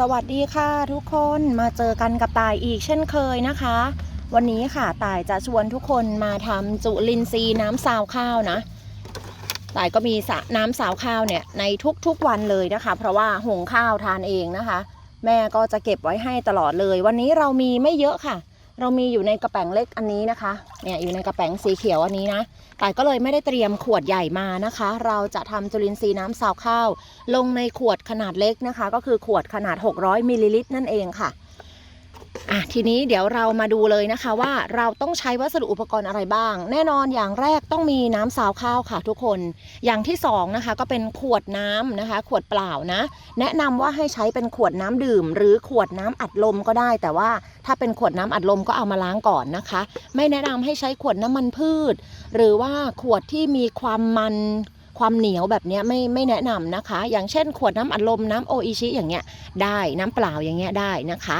สวัสดีค่ะทุกคนมาเจอกันกับตายอีกเช่นเคยนะคะ วันนี้ค่ะตายจะชวนทุกคนมาทำจุลินทรีย์น้ำซาวข้าวนะตายก็มีสะน้ำซาวข้าวเนี่ยในทุกๆวันเลยนะคะ เพราะว่าหุงข้าวทานเองนะคะ แม่ก็จะเก็บไว้ให้ตลอดเลย วันนี้เรามีไม่เยอะค่ะ เรามีอยู่ในกระแป๋งเล็กอันนี้นะคะ เนี่ยอยู่ในกระแป๋งสีเขียวอันนี้นะ แต่ก็เลยไม่ได้เตรียมขวดใหญ่มานะคะ เราจะทำจุลินทรีย์น้ำซาวข้าว ลงในขวดขนาดเล็กนะคะ ก็คือขวดขนาด 600มิลลิลิตรนั่นเองค่ะ อะทีนี้เดี๋ยวเรามาดูเลยนะคะว่าเราต้องใช้วัสดุอุปกรณ์อะไรบ้าง แน่นอนอย่างแรกต้องมีน้ำซาวข้าวค่ะทุกคน อย่างที่สองนะคะก็เป็นขวดน้ำนะคะ ขวดเปล่านะ แนะนำว่าให้ใช้เป็นขวดน้ำดื่ม หรือขวดน้ำอัดลมก็ได้ แต่ว่าถ้าเป็นขวดน้ำอัดลมก็เอามาล้างก่อนนะคะ ไม่แนะนำให้ใช้ขวดน้ำมันพืช หรือว่าขวดที่มีความมัน ความเหนียวแบบนี้ไม่ไม่แนะนำนะคะ อย่างเช่น ขวดน้ำอัดลมน้ำโออิชิอย่างเงี้ยได้น้ำเปล่าอย่างเงี้ยได้นะคะ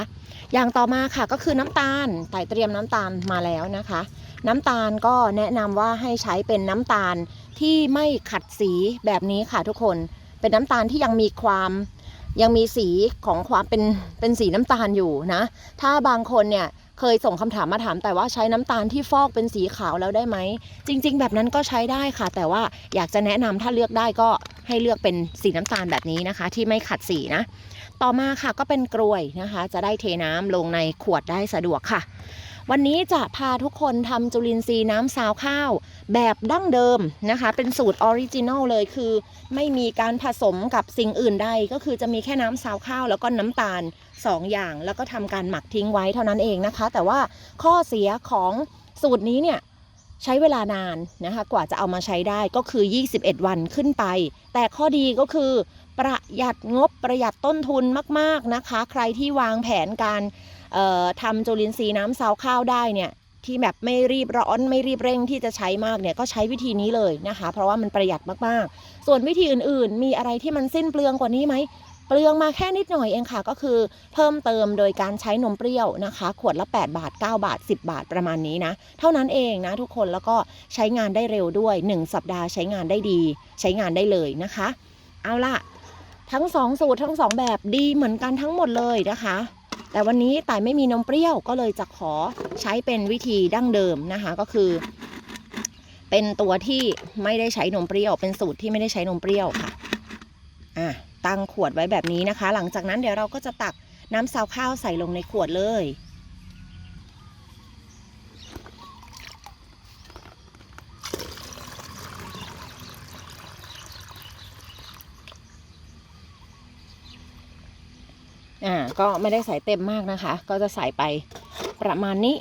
อย่างต่อมาค่ะก็คือน้ำตาลไต่เตรียมน้ำตาลมาแล้วนะคะ น้ำตาลก็แนะนำว่าให้ใช้เป็นน้ำตาลที่ไม่ขัดสีแบบนี้ค่ะทุกคนเป็นน้ำตาลที่ยังมีความยังมีสีของความเป็นเป็นสีน้ำตาลอยู่นะ ถ้าบางคนเนี่ย เคยส่งคำถามมาถามแต่ว่าใช้น้ำตาลที่ฟอกเป็นสีขาวแล้วได้ไหม จริง ๆ แบบนั้นก็ใช้ได้ค่ะ แต่ว่าอยากจะแนะนำถ้าเลือกได้ก็ให้เลือกเป็นสีน้ำตาลแบบนี้นะคะ ที่ไม่ขัดสีนะ ต่อมาค่ะก็เป็นกลวยนะคะ จะได้เทน้ำลงในขวดได้สะดวกค่ะ วันนี้จะพาทุกคนทำจุลินทรีย์น้ำซาวข้าว แบบดั้งเดิมนะคะ เป็นสูตรออริจินอลเลยคือ ไม่มีการผสมกับสิ่งอื่นใด ก็คือจะมีแค่น้ำซาวข้าว แล้วก็น้ำตาล 2 อย่าง แล้วก็ทำการหมักทิ้งไว้เท่านั้นเองนะคะ แต่ว่าข้อเสียของสูตรนี้เนี่ยใช้เวลานานนะคะกว่าจะเอามาใช้ได้ก็คือ 21 วันขึ้นไป แต่ข้อดีก็คือ ประหยัดงบประหยัดต้นทุนมากๆนะคะ ใครที่วางแผนการทำจุลินทรีย์น้ำซาวข้าวได้เนี่ยที่แบบไม่รีบร้อนไม่รีบเร่งที่จะใช้มากเนี่ยก็ใช้วิธีนี้เลยนะคะ เพราะว่ามันประหยัดมากๆ ส่วนวิธีอื่นๆ มีอะไรที่มันสิ้นเปลืองกว่านี้ไหมเปลืองมาแค่นิดหน่อยเองค่ะ ก็คือเพิ่มเติมโดยการใช้นมเปรี้ยวนะคะ ขวดละ 8 บาท 9 บาท 10 บาทประมาณนี้นะ เท่านั้นเองนะทุกคนแล้วก็ใช้งานได้เร็วด้วย 1 สัปดาห์ใช้งานได้ดี ใช้งานได้เลยนะคะ เอาล่ะ ทั้งสองสูตรทั้งสองแบบดีเหมือนกันทั้งหมดเลยนะคะ แต่วันนี้ต่ายไม่มีนมเปรี้ยวก็เลยจะขอใช้เป็นวิธีดั้งเดิมนะคะก็คือ เป็นตัวที่ไม่ได้ใช้นมเปรี้ยว เป็นสูตรที่ไม่ได้ใช้นมเปรี้ยวค่ะอะตั้งขวดไว้แบบนี้นะคะ หลังจากนั้นเดี๋ยวเราก็จะตักน้ำซาวข้าวใส่ลงในขวดเลย ก็ไม่ได้ใส่เต็มมากนะคะ ก็จะใส่ไปประมาณนี้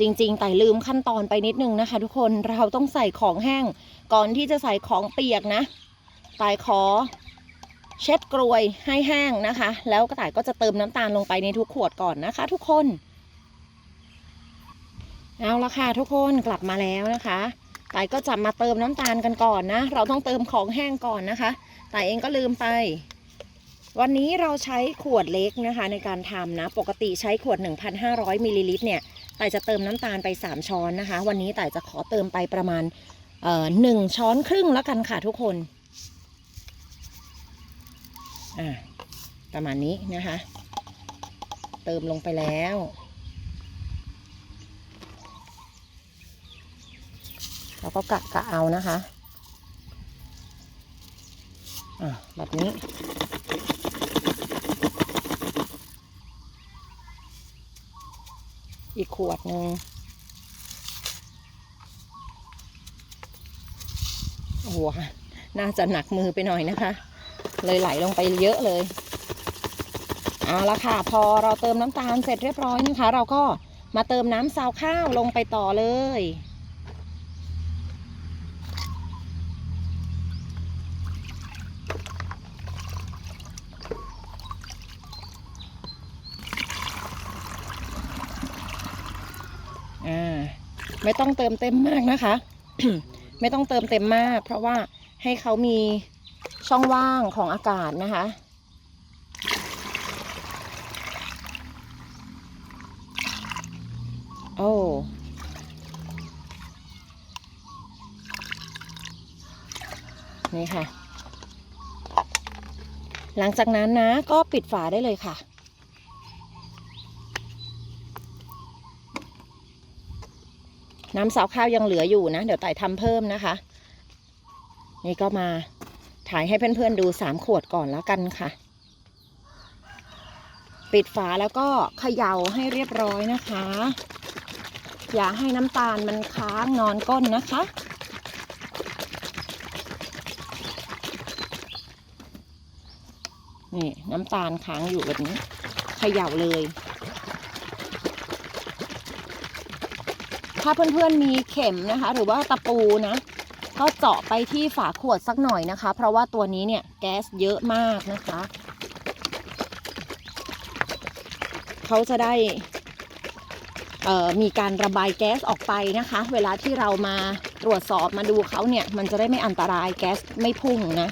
จริงๆ แต่ลืมขั้นตอนไปนิดนึงนะคะ ทุกคนเราต้องใส่ของแห้งก่อนที่จะใส่ของเปียกนะตายขอ เช็ดกรวยให้แห้งนะคะ แล้วกระต่ายก็จะเติมน้ำตาลลงไปในทุกขวดก่อนนะคะ ทุกคนเอาละค่ะทุกคนกลับมาแล้วนะคะตายก็จะมาเติมน้ำตาลกันก่อนนะ เราต้องเติมของแห้งก่อนนะคะตายเองก็ลืมไป วันนี้เราใช้ขวดเล็กนะคะในการทำนะ ปกติใช้ขวด 1,500มิลลิลิตรเนี่ยแต่จะเติมน้ำตาลไป 3 ช้อนนะคะ วันนี้แต่จะขอเติมไปประมาณหนึ่งช้อนครึ่งแล้วกันค่ะทุกคนอ่าประมาณนี้นะคะ เติมลงไปแล้วแล้วก็กะกะเอานะคะ อ่าแบบนี้ อีกขวดหนึ่งโอ้โหน่าจะหนักมือไปหน่อยนะคะ เลยไหลลงไปเยอะเลยเอาละค่ะ พอเราเติมน้ำตาลเสร็จเรียบร้อยนะคะ เราก็มาเติมน้ำซาวข้าวลงไปต่อเลย อ่า ไม่ต้องเติมเต็มมากนะคะ ไม่ต้องเติมเต็มมาก เพราะว่าให้เขามีช่องว่างของอากาศนะคะ โอ้นี่ค่ะ หลังจากนั้นนะก็ปิดฝาได้เลยค่ะ น้ำสาวข้าวยังเหลืออยู่นะ เดี๋ยวไต่ทำเพิ่มนะคะ นี่ก็มาถ่ายให้เพื่อนๆดูสามขวดก่อนแล้วกันค่ะ ปิดฝาแล้วก็เขย่าให้เรียบร้อยนะคะ อย่าให้น้ำตาลมันค้างนอนก้นนะคะ นี่น้ำตาลค้างอยู่แบบนี้เขย่าเลย ถ้าเพื่อนๆมีเข็มนะคะ หรือว่าตะปูนะ ก็เจาะไปที่ฝาขวดสักหน่อยนะคะ เพราะว่าตัวนี้เนี่ยแก๊สเยอะมากนะคะเขาจะได้มีการระบายแก๊สออกไปนะคะ เวลาที่เรามาตรวจสอบมาดูเขาเนี่ย มันจะได้ไม่อันตรายแก๊สไม่พุ่งนะ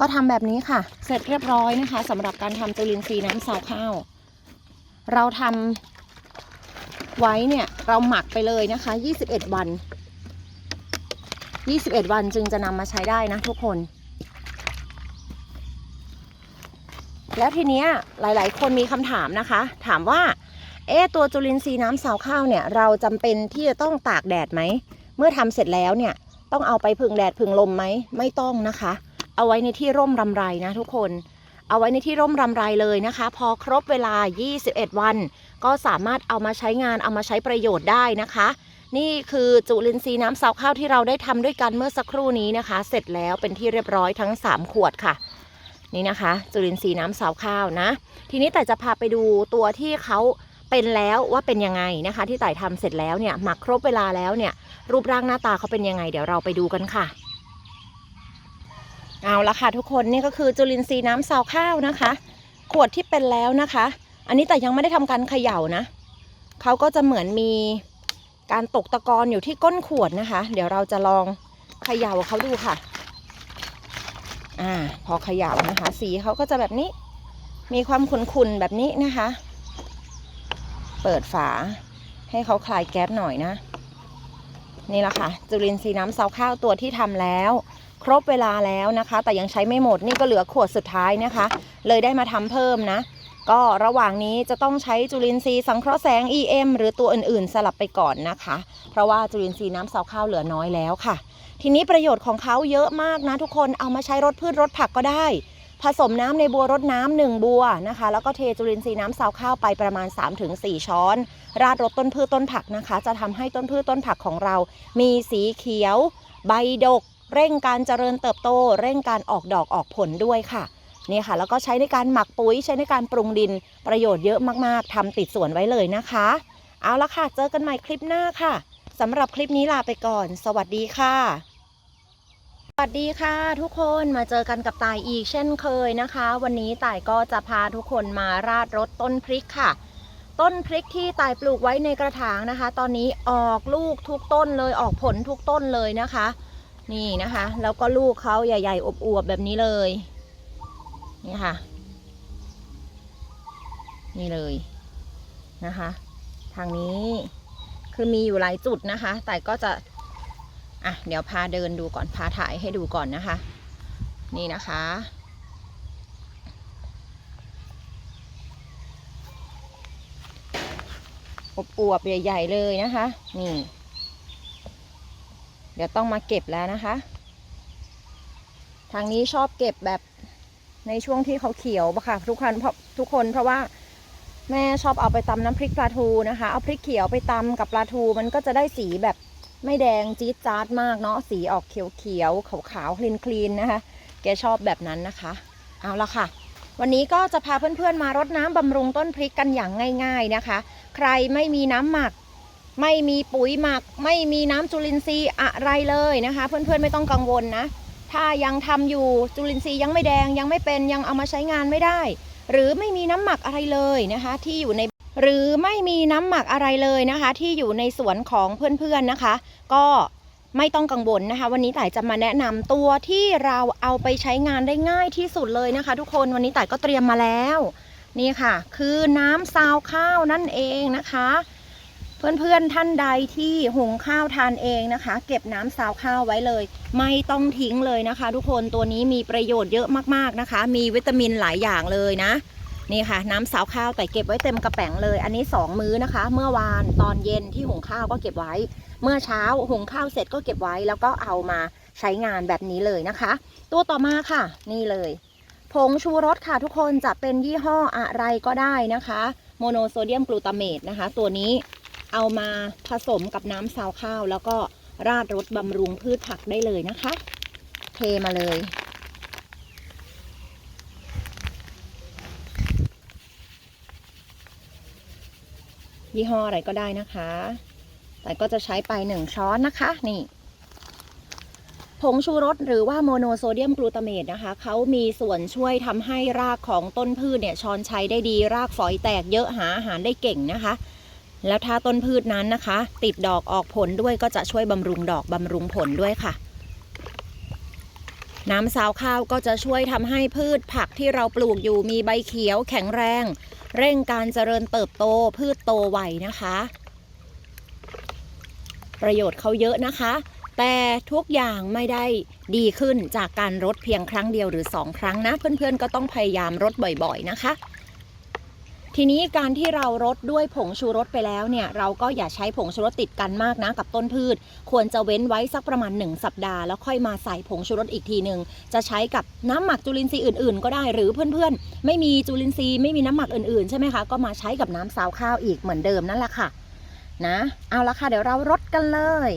ก็ทำแบบนี้ค่ะ เสร็จเรียบร้อยนะคะสำหรับการทำจุลินทรีย์น้ำซาวข้าว เราทำไว้เนี่ยเราหมักไปเลยนะคะ 21 วัน 21 วันจึงจะนำมาใช้ได้นะทุกคน แล้วทีเนี้ยหลาย ๆ คนมีคำถามนะคะ ถามว่า เอ๊ะตัวจุลินทรีย์น้ำซาวข้าวเนี่ย เราจำเป็นที่จะต้องตากแดดไหม เมื่อทำเสร็จแล้วเนี่ย ต้องเอาไปพึ่งแดดพึ่งลมไหม ไม่ต้องนะคะ เอาไว้ในที่ร่มรำไรนะทุกคน เอาไว้ในที่ร่มรำไรเลยนะคะ พอครบเวลา 21 วัน ก็สามารถเอามาใช้งานเอามาใช้ประโยชน์ได้นะคะ นี่คือจุลินทรีย์น้ำซาวข้าวที่เราได้ทำด้วยกันเมื่อสักครู่นี้นะคะ เสร็จแล้วเป็นที่เรียบร้อยทั้ง 3 ขวดค่ะนี่นะคะ จุลินทรีย์น้ำซาวข้าวนะ ทีนี้แต่จะพาไปดูตัวที่เขาเป็นแล้วว่าเป็นยังไงนะคะ ที่ไต่ทำเสร็จแล้วเนี่ยหมักครบเวลาแล้วเนี่ยรูปร่างหน้าตาเขาเป็นยังไง เดี๋ยวเราไปดูกันค่ะ เอาละค่ะทุกคนนี่ก็คือจุลินทรีย์น้ำซาวข้าวนะคะ ขวดที่เป็นแล้วนะคะ อันนี้แต่ยังไม่ได้ทำการเขย่านะเขาก็จะเหมือนมีการตกตะกอนอยู่ที่ก้นขวดนะคะ เดี๋ยวเราจะลองเขย่าเขาดูค่ะ อ่า พอเขย่านะคะ สีเขาก็จะแบบนี้ มีความขุ่นๆแบบนี้นะคะ เปิดฝาให้เขาคลายแก๊สหน่อยนะ นี่แหละค่ะ จุลินทรีย์น้ำซาข้าวตัวที่ทำแล้ว ครบเวลาแล้วนะคะ แต่ยังใช้ไม่หมดนี่ก็เหลือขวดสุดท้ายนะคะ เลยได้มาทำเพิ่มนะ ก็ระหว่างนี้จะต้องใช้จุลินทรีย์สังเคราะห์แสง EM หรือตัวอื่นๆ สลับไปก่อนนะคะ เพราะว่าจุลินทรีย์น้ำซาข้าวเหลือน้อยแล้วค่ะ ทีนี้ประโยชน์ของเขาเยอะมากนะทุกคนเอามาใช้รดพืชรดผักก็ได้ ผสมน้ำในบัวรดน้ำหนึ่งบัวนะคะ แล้วก็เทจุลินทรีย์น้ำซาวข้าวไปประมาณ 3-4 ช้อน ราดรดต้นพืชต้นผักนะคะ จะทำให้ต้นพืชต้นผักของเรา มีสีเขียว ใบดก เร่งการเจริญเติบโต เร่งการออกดอกออกผลด้วยค่ะนี่ค่ะ แล้วก็ใช้ในการหมักปุ๋ยใช้ในการปรุงดินประโยชน์เยอะมากๆทำติดสวนไว้เลยนะคะ เอาละค่ะ เจอกันใหม่คลิปหน้าค่ะสำหรับคลิปนี้ลาไปก่อน สวัสดีค่ะ สวัสดีค่ะทุกคนมาเจอกันกับตายอีกเช่นเคยนะคะ วันนี้ตายก็จะพาทุกคนมาราดรสต้นพริกค่ะ ต้นพริกที่ตายปลูกไว้ในกระถางนะคะ ตอนนี้ออกลูกทุกต้นเลยออกผลทุกต้นเลยนะคะ นี่นะคะ แล้วก็ลูกเขาใหญ่ ๆอวบๆแบบนี้เลยนี่ค่ะ นี่เลยนะคะ ทางนี้คือมีอยู่หลายจุดนะคะ แต่ก็จะ อะเดี๋ยวพาเดินดูก่อนพาถ่ายให้ดูก่อนนะคะ นี่นะคะอบอวบๆใหญ่ ๆ เลยนะคะ นี่ เดี๋ยวต้องมาเก็บแล้วนะคะ ทางนี้ชอบเก็บแบบในช่วงที่เขาเขียวปะค่ะทุกคนเพราะทุกคนเพราะว่าแม่ชอบเอาไปตำน้ำพริกปลาทูนะคะ เอาพริกเขียวไปตำกับปลาทูมันก็จะได้สีแบบ ไม่แดงจี๊ดจ๊าดมากเนาะสีออกเขียวเขียวขาวขาวคลีนคลีนๆนะคะ แกชอบแบบนั้นนะคะ เอาละค่ะ วันนี้ก็จะพาเพื่อนๆมารดน้ำบำรุงต้นพริกกันอย่างง่าย ๆนะคะ ใครไม่มีน้ำหมัก ไม่มีปุ๋ยหมัก ไม่มีน้ำจุลินทรีย์อะไรเลยนะคะ เพื่อนๆไม่ต้องกังวลนะถ้ายังทำอยู่จุลินทรีย์ยังไม่แดงยังไม่เป็นยังเอามาใช้งานไม่ได้ หรือไม่มีน้ำหมักอะไรเลยนะคะ ที่อยู่ใน หรือไม่มีน้ำหมักอะไรเลยนะคะ ที่อยู่ในสวนของเพื่อนๆนะคะ ก็ไม่ต้องกังวลนะคะ วันนี้ต่ายจะมาแนะนำตัวที่เราเอาไปใช้งานได้ง่ายที่สุดเลยนะคะ ทุกคนวันนี้ต่ายก็เตรียมมาแล้ว นี่ค่ะ คือน้ำซาวข้าวนั่นเองนะคะ เพื่อนๆท่านใดที่หุงข้าวทานเองนะคะ เก็บน้ำซาวข้าวไว้เลย ไม่ต้องทิ้งเลยนะคะ ทุกคนตัวนี้มีประโยชน์เยอะมากๆนะคะ มีวิตามินหลายอย่างเลยนะ นี่ค่ะ น้ำซาวข้าวแต่เก็บไว้เต็มกระแป๋งเลย อันนี้ 2 มื้อนะคะ เมื่อวานตอนเย็นที่หุงข้าวก็เก็บไว้ เมื่อเช้าหุงข้าวเสร็จก็เก็บไว้แล้วก็เอามาใช้งานแบบนี้เลยนะคะ ตัวต่อมาค่ะ นี่เลยผงชูรสค่ะทุกคนจะเป็นยี่ห้ออะไรก็ได้นะคะ โมโนโซเดียมกลูตาเมตนะคะ ตัวนี้เอามาผสมกับน้ำซาวข้าว แล้วก็ราดรสบำรุงพืชผักได้เลยนะคะ เทมาเลย ยี่ห้ออะไรก็ได้นะคะ แต่ก็จะใช้ไปหนึ่งช้อนนะคะ นี่ ผงชูรสหรือว่าโมโนโซเดียมกลูตาเมตนะคะ เขามีส่วนช่วยทำให้รากของต้นพืชเนี่ยชอนใชัยได้ดี รากฝอยแตกเยอะหาอาหารได้เก่งนะคะ แล้วถ้าต้นพืชนั้นนะคะ ติดดอกออกผลด้วยก็จะช่วยบำรุงดอกบำรุงผลด้วยค่ะน้ำซาวข้าวก็จะช่วยทำให้พืชผักที่เราปลูกอยู่มีใบเขียวแข็งแรง เร่งการเจริญเติบโตพืชโตไวนะคะ ประโยชน์เขาเยอะนะคะ แต่ทุกอย่างไม่ได้ดีขึ้นจากการรดเพียงครั้งเดียวหรือ 2 ครั้งนะ เพื่อนๆก็ต้องพยายามรดบ่อยๆนะคะ ทีนี้การที่เรารดด้วยผงชูรสไปแล้วเนี่ยเราก็อย่าใช้ผงชูรสติดกันมากนะกับต้นพืช ควรจะเว้นไว้สักประมาณ 1 สัปดาห์แล้วค่อยมาใส่ผงชูรสอีกทีหนึ่งจะใช้กับน้ำหมักจุลินทรีย์อื่นๆ ก็ได้หรือเพื่อนๆ ไม่มีจุลินทรีย์ไม่มีน้ำหมักอื่นๆใช่ไหมคะก็มาใช้กับน้ำซาวข้าวอีกเหมือนเดิมนั่นแหละค่ะนะเอาละค่ะเดี๋ยวเรารดกันเลย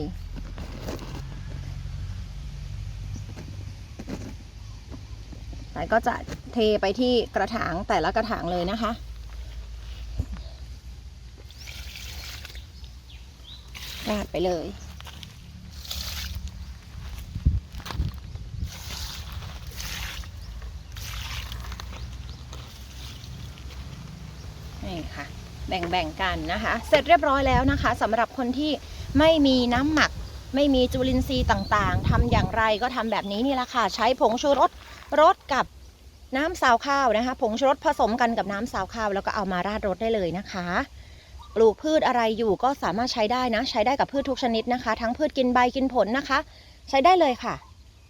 แต่ก็จะเทไปที่กระถางแต่ละกระถางเลยนะคะ ราดไปเลย นี่ค่ะ แบ่งๆกันนะคะ เสร็จเรียบร้อยแล้วนะคะสำหรับคนที่ไม่มีน้ำหมักไม่มีจุลินทรีย์ต่างๆ ทำอย่างไรก็ทำแบบนี้นี่แหละค่ะ ใช้ผงชูรสรสกับน้ำซาวข้าวนะคะ ผงชูรสผสมกันกับน้ำซาวข้าว แล้วก็เอามาราดรสได้เลยนะคะ ปลูกพืชอะไรอยู่ก็สามารถใช้ได้นะ ใช้ได้กับพืชทุกชนิดนะคะ ทั้งพืชกินใบกินผลนะคะ ใช้ได้เลยค่ะ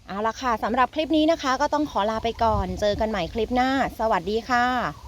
เอาละค่ะสำหรับคลิปนี้นะคะ ก็ต้องขอลาไปก่อน เจอกันใหม่คลิปหน้า สวัสดีค่ะ